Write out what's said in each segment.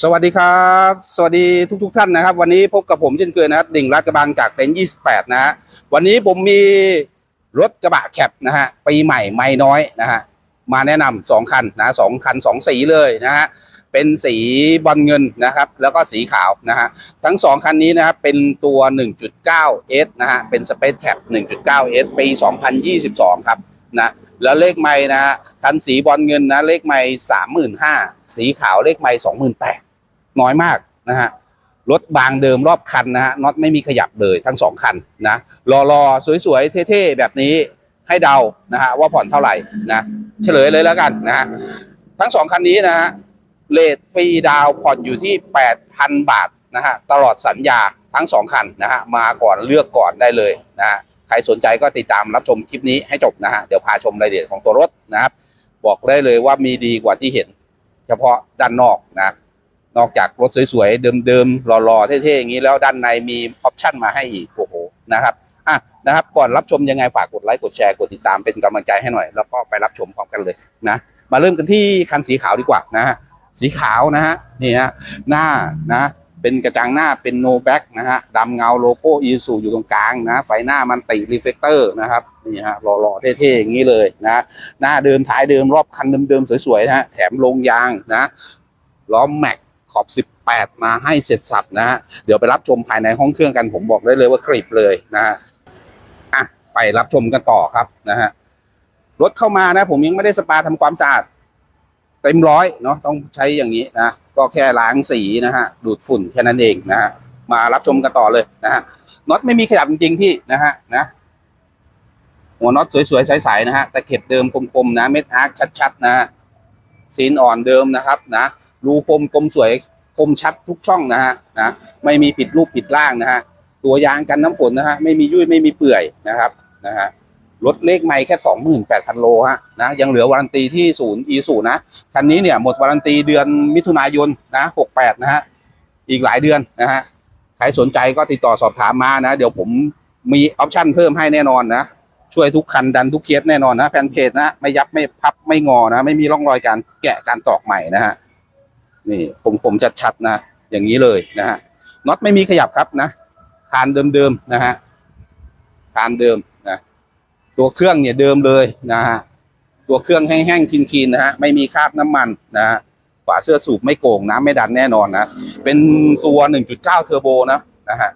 สวัสดีครับ สวัสดีทุกทท่านนะครับ วันนี้พบกับผมเช่นเคยนะครับดิ่งรัดกระบังจากเต็นท์28นะฮะวันนี้ผมมีรถกระบะแคปนะฮะปีใหม่ไม่น้อยนะฮะมาแนะนำสองคันนะสองคันสองสีเลยนะฮะเป็นสีบอลเงินนะครับ แล้วก็สีขาวนะฮะทั้งสองคันนี้นะครับเป็นตัว 1.9S นะฮะเป็น Space Cap 1.9S ปี 2022 ครับนะ แล้วเลขไม่นะฮะคันสีบอลเงินนะเลขไม่35,000สีขาวเลขไม่28,000น้อยมากนะฮะรถบางเดิมรอบคันนะฮะน็อตไม่มีขยับเลยทั้งสองคันนะรอรอสวยๆเท่ๆแบบนี้ให้เดานะฮะว่าผ่อนเท่าไหร่นะเฉลยเลยแล้วกันนะฮะทั้งสองคันนี้นะฮะเลทฟรีดาวผ่อนอยู่ที่ 8,000 บาทนะฮะตลอดสัญญาทั้งสองคันนะฮะมาก่อนเลือกก่อนได้เลยนะฮะ ใครสนใจก็ติดตามรับชมคลิปนี้ให้จบนะฮะเดี๋ยวพาชมรายละเอียดของตัวรถนะครับ บอกได้เลยว่ามีดีกว่าที่เห็น เฉพาะด้านนอกนะนอกจากรถสวยๆ เดิมๆ หล่อๆ เท่ๆ อย่างนี้แล้วด้านในมีออปชั่นมาให้อีกโอ้โหนะครับอะนะครับก่อนรับชมยังไงฝากกดไลค์กดแชร์กดติดตามเป็นกำลังใจให้หน่อย แล้วก็ไปรับชมพร้อมกันเลยนะมาเริ่มกันที่คันสีขาวดีกว่านะฮะสีขาวนะฮะนี่ฮะหน้านะ เป็นกระจังหน้าเป็นโนแบ็กนะฮะดำเงาโลโก้อีซูอยู่ตรงกลางนะ ไฟหน้ามันติรีเฟกเตอร์นะครับนี่ฮะหล่อๆเท่ๆอย่างนี้เลยนะหน้าเดิมท้ายเดิมรอบคันเดิมๆสวยๆนะฮะแถมลงยางนะล้อแม็กขอบ 18 มาให้เสร็จสับนะฮะเดี๋ยวไปรับชมภายในห้องเครื่องกันผมบอกได้เลยว่ากริบเลยนะฮะอะไปรับชมกันต่อครับนะฮะรถเข้ามานะ ผมยังไม่ได้สปาทำความสะอาดเต็มร้อยเนาะต้องใช้อย่างนี้นะ ก็แค่ล้างสีนะฮะดูดฝุ่นแค่นั้นเองนะฮะมารับชมกันต่อเลยนะฮะน็อตไม่มีขยับจริงๆพี่นะฮะนะหัวน็อตสวยๆใสๆนะฮะแต่เข็บเดิมคมๆนะเม็ดอาร์คชัดๆนะฮะซีนอ่อนเดิมนะครับนะรูคมกลมสวยคมชัดทุกช่องนะฮะนะไม่มีผิดรูปผิดร่างนะฮะตัวยางกันน้ำฝนนะฮะไม่มียุ่ยไม่มีเปื่อยนะครับนะฮะ รถเลขไม่แค่สองหมื่นแปดพันโลฮะนะยังเหลือวารันตีที่ศูนย์อีศูนย์นะคันนี้เนี่ยหมดวารันตีเดือนมิถุนายนนะหกแปดนะฮะอีกหลายเดือนนะฮะใครสนใจก็ติดต่อสอบถามมานะ เดี๋ยวผมมีออปชั่นเพิ่มให้แน่นอนนะ ช่วยทุกคันดันทุกเคสแน่นอนนะแฟนเพจนะไม่ยับไม่พับไม่งอนะ ไม่มีร่องรอยการแกะการตอกใหม่นะฮะนี่ผมผมชัดๆนะ อย่างนี้เลยนะฮะน็อตไม่มีขยับครับนะคานเดิมๆนะฮะคานเดิม ตัวเครื่องเนี่ยเดิมเลยนะฮะตัวเครื่องแห้งๆคินๆนะฮะไม่มีคราบน้ำมันนะฮะฝาเสื้อสูบไม่โก่งน้ำไม่ดันแน่นอนนะเป็นตัว 1.9 เทอร์โบนะนะฮะ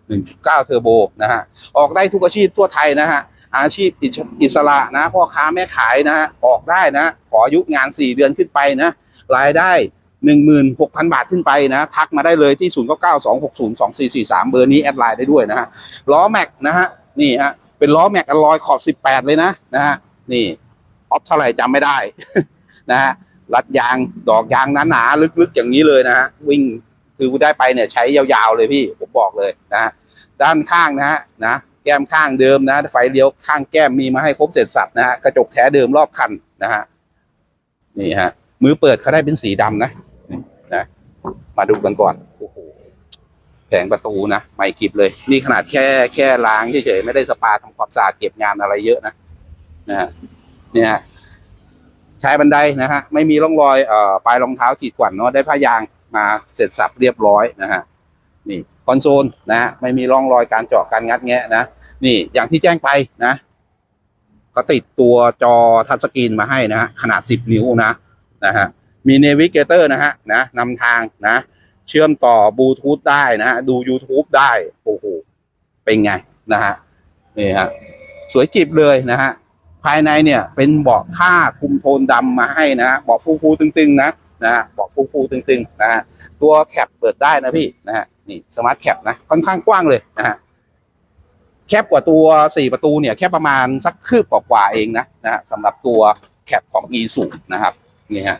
1.9 เทอร์โบนะฮะออกได้ทุกอาชีพทั่วไทยนะฮะอาชีพอิสอิสระนะพ่อค้าแม่ขายนะฮะออกได้นะ ขออายุงาน 4 เดือนขึ้นไปนะรายได้ 16,000 บาทขึ้นไปนะทักมาได้เลยที่ 0 9 9 2 6 0 2 4 4 3 เบอร์นี้แอดไลน์ได้ด้วยนะฮะล้อแม็กนะฮะนี่ฮะ เป็นล้อแม็กอลลอยขอบ 18 เลยนะนะฮะนี่ออฟเท่าไหร่จำไม่ได้ นะฮะรัดยางดอกยางหนาๆลึกๆอย่างนี้เลยนะฮะวิ่งคือได้ไปเนี่ยใช้ยาวๆเลยพี่ผมบอกเลยนะฮะด้านข้างนะฮะนะแก้มข้างเดิมนะ ไฟเลี้ยวข้างแก้มมีมาให้ครบเสร็จสับนะฮะกระจกแท้เดิมรอบคันนะฮะนี่ฮะมือเปิดเขาได้เป็นสีดำนะนี่นะมาดูกันก่อน แผงประตูนะไม่กิบเลย นี่ขนาดแค่แค่ล้างเฉยๆไม่ได้สปาทำความสะอาดเก็บงานอะไรเยอะนะนะฮะเนี่ยฮะใช้บันไดนะฮะไม่มีร่องรอยเอ่อปลายรองเท้าขีดข่วนเนาะได้ผ้ายางมาเสร็จสับเรียบร้อยนะฮะนี่คอนโซลนะฮะไม่มีร่องรอยการเจาะการงัดแงะนะนี่อย่างที่แจ้งไปนะก็ติดตัวจอทัชสกรีนมาให้นะฮะขนาด 10 นิ้วนะนะฮะมีเนวิเกเตอร์นะฮะนะนำทางนะ เชื่อมต่อบลูทูธได้นะฮะดู YouTube ได้โอ้โหเป็นไงนะฮะนี่ฮะสวยกิบเลยนะฮะภายในเนี่ยเป็นเบาะผ้าคลุมโทนดำมาให้นะฮะเบาะฟูฟูๆตึงๆนะนะฮะเบาะฟูฟูๆตึงๆนะฮะตัวแคปเปิดได้นะพี่นะฮะนี่สมาร์ทแคปนะค่อนข้างกว้างเลยนะฮะแคบกว่าตัวสี่ประตูเนี่ยแค่ประมาณสักคืบกว่าๆเองนะนะฮะสำหรับตัวแคปของ e สูนะครับนี่ฮะ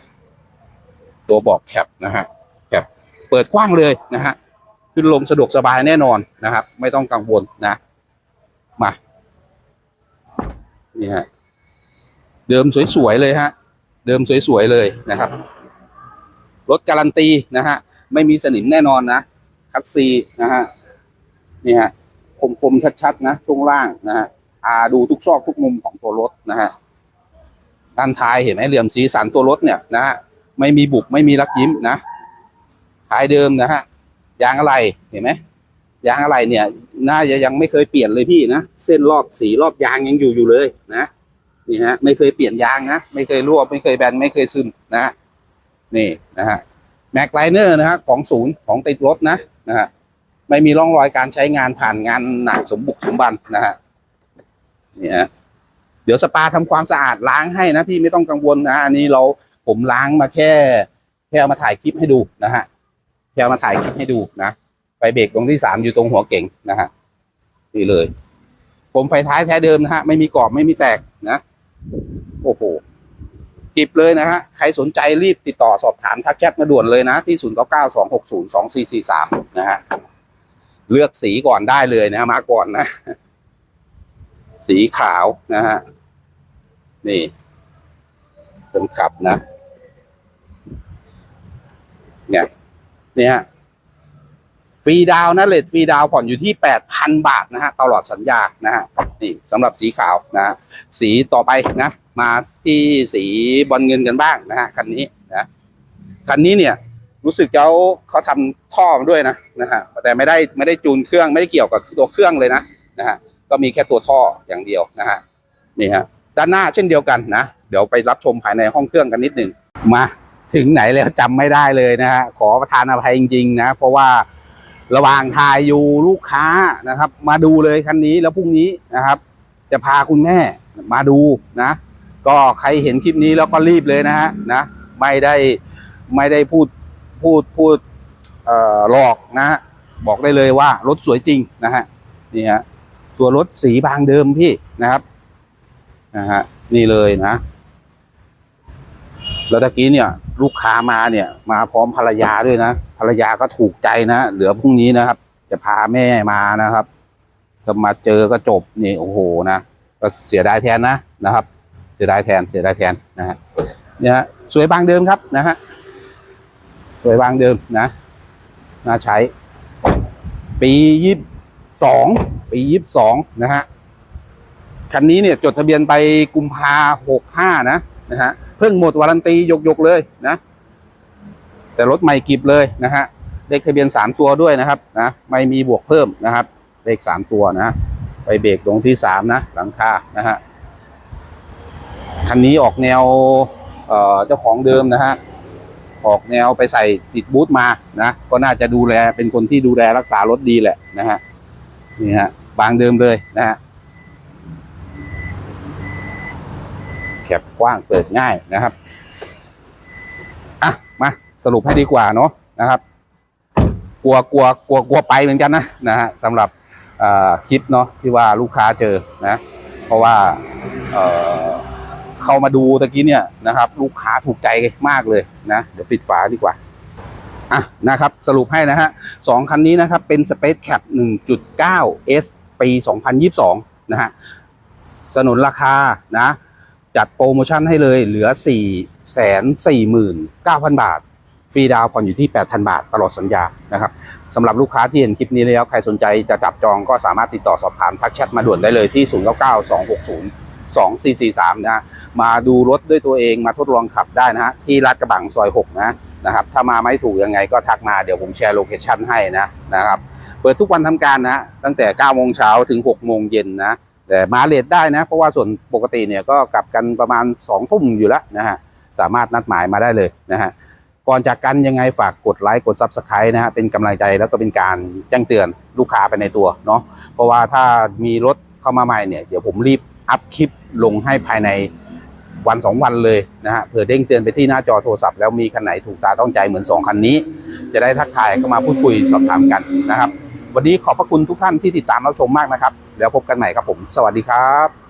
ตัวบอกแคปนะฮะ เปิดกว้างเลยนะฮะขึ้นลงสะดวกสบายแน่นอนนะครับ ไม่ต้องกังวลนะ มานี่ฮะเดิมสวยๆเลยฮะ เดิมสวยๆเลยนะครับรถการันตีนะฮะไม่มีสนิมแน่นอนนะคัดซีนะฮะนี่ฮะคมๆชัดๆนะช่วงล่างนะฮะอาดูทุกซอกทุกมุมของตัวรถนะฮะด้านท้ายเห็นไหมเหลี่ยมสีสันตัวรถเนี่ยนะฮะไม่มีบุกไม่มีรักยิ้มนะ ท้ายเดิมนะฮะยางอะไรเห็นไหมยางอะไรเนี่ย น่าจะยังไม่เคยเปลี่ยนเลยพี่นะเส้นรอบสีรอบยางยังอยู่อยู่เลยนะนี่ฮะไม่เคยเปลี่ยนยางนะไม่เคยรั่วไม่เคยแบนไม่เคยซึมนะฮะนี่นะฮะแม็กไลเนอร์นะฮะของศูนย์ของติดรถนะนะฮะไม่มีร่องรอยการใช้งานผ่านงานหนักสมบุกสมบันนะฮะนี่ฮะเดี๋ยวสปาทำความสะอาดล้างให้นะพี่ไม่ต้องกังวลนะอันนี้เราผมล้างมาแค่แค่เอามาถ่ายคลิปให้ดูนะฮะ แค่เอามาถ่ายคลิปให้ดูนะไฟเบรกตรงที่สามอยู่ตรงหัวเก่งนะฮะนี่เลย ผมไฟท้ายแท้เดิมนะฮะไม่มีกรอบไม่มีแตกนะโอ้โหกิบเลยนะฮะใครสนใจรีบติดต่อสอบถามทักแชทมาด่วนเลยนะ ที่ 0 9 9 2 6 0 2 4 4 3 นะฮะเลือกสีก่อนได้เลยนะมาก่อนนะ สีขาวนะฮะนี่คนขับนะเนี่ย เนี่ยฟรีดาวนะเลทฟรีดาวผ่อนอยู่ที่8,000บาทนะฮะตลอดสัญญานะฮะนี่สำหรับสีขาวนะสีต่อไปนะ มาที่สีบอลเงินกันบ้างนะฮะคันนี้นะคันนี้เนี่ยรู้สึกเขาเขาทำท่อมาด้วยนะนะฮะแต่ไม่ได้ไม่ได้จูนเครื่องไม่ได้เกี่ยวกับตัวเครื่องเลยนะนะฮะก็มีแค่ตัวท่ออย่างเดียวนะฮะนี่ฮะด้านหน้าเช่นเดียวกันนะ เดี๋ยวไปรับชมภายในห้องเครื่องกันนิดหนึ่งมา ถึงไหนแล้วจำไม่ได้เลยนะฮะขอประทานอภัยจริงๆนะ เพราะว่าระหว่างถ่ายอยู่ลูกค้านะครับ มาดูเลยคันนี้แล้วพรุ่งนี้นะครับ จะพาคุณแม่มาดูนะ ก็ใครเห็นคลิปนี้แล้วก็รีบเลยนะฮะนะ ไม่ได้ไม่ได้พูดพูดพูดเอ่อหลอกนะฮะบอกได้เลยว่ารถสวยจริงนะฮะนี่ฮะตัวรถสีบางเดิมพี่นะครับนะฮะนี่เลยนะ แล้วตะกี้เนี่ย ลูกค้ามาเนี่ย มาพร้อมภรรยาด้วยนะภรรยาก็ถูกใจนะเหลือพรุ่งนี้นะครับ จะพาแม่มานะครับก็มาเจอก็จบนี่โอ้โหนะก็เสียดายแทนนะนะครับ เสียดายแทนเสียดายแทนนะฮะเนี่ยสวยบางเดิมครับนะฮะสวยบางเดิมนะน่าใช้ ปียี่สองปียี่สองนะฮะคันนี้เนี่ยจดทะเบียนไปกุมภาหกห้านะนะฮะ เพิ่งหมดวารันตียกๆเลยนะ แต่รถใหม่กิบเลยนะฮะเลขทะเบียนสามตัวด้วยนะครับนะไม่มีบวกเพิ่มนะครับ เลขสามตัวนะไปเบรกตรงที่สามนะหลังคานะฮะคันนี้ออกแนวเอ่อเจ้าของเดิมนะฮะออกแนวไปใส่ติดบูทมานะก็น่าจะดูแลเป็นคนที่ดูแลรักษารถดีแหละนะฮะนี่ฮะบางเดิมเลยนะฮะ แคบกว้างเปิดง่ายนะครับอะมาสรุปให้ดีกว่าเนาะนะครับกลัวกลัวกลัวกลัวไปเหมือนกันนะนะฮะสำหรับคลิปเนาะที่ว่าลูกค้าเจอนะ เพราะว่าเเข้ามาดูตะกี้เนี่ยนะครับ ลูกค้าถูกใจมากเลยนะเดี๋ยวปิดฝาดีกว่าอะนะครับสรุปให้นะฮะสองคันนี้นะครับเป็น Space Cap 1.9 S ปี 2022 นะฮะสนุนราคานะ จัดโปรโมชั่นให้เลยเหลือ 4 4 9 0 0 0 บาท ฟรีดาวน์ผ่อนอยู่ที่ 8,000 บาทตลอดสัญญานะครับสำหรับลูกค้าที่เห็นคลิปนี้แล้ว ใครสนใจจะจับจองก็สามารถติดต่อสอบถามทักแชทมาด่วนได้เลยที่ 0 9 9 2 6 0 2 4 4 3 นะมาดูรถด้วยตัวเองมาทดลองขับได้นะฮะที่ลาดกระบังซอย 6 นะนะครับถ้ามาไม่ถูกยังไงก็ทักมาเดี๋ยวผมแชร์โลเคชั่นให้นะนะครับเปิดทุกวันทำการนะ ตั้งแต่9โมงเช้าถึง6โมงเย็นนะ แต่มาเลทได้นะ เพราะว่าส่วนปกติเนี่ยก็กลับกันประมาณ2ทุ่มอยู่แล้วนะฮะสามารถนัดหมายมาได้เลยนะฮะก่อนจากกันยังไงฝากกดไลค์กด Subscribe นะฮะเป็นกำลังใจแล้วก็เป็นการแจ้งเตือนลูกค้าไปในตัวเนาะเพราะว่าถ้ามีรถเข้ามาใหม่เนี่ยเดี๋ยวผมรีบอัพคลิปลงให้ภายในวันสองวันเลยนะฮะเผื่อเด้งเตือนไปที่หน้าจอโทรศัพท์แล้วมีคันไหนถูกตาต้องใจเหมือน 2 คันนี้ จะได้ทักทายเข้ามาพูดคุยสอบถามกันนะครับ วันนี้ขอบพระคุณทุกท่านที่ติดตามรับชมมากนะครับ แล้วพบกันใหม่ครับผม สวัสดีครับ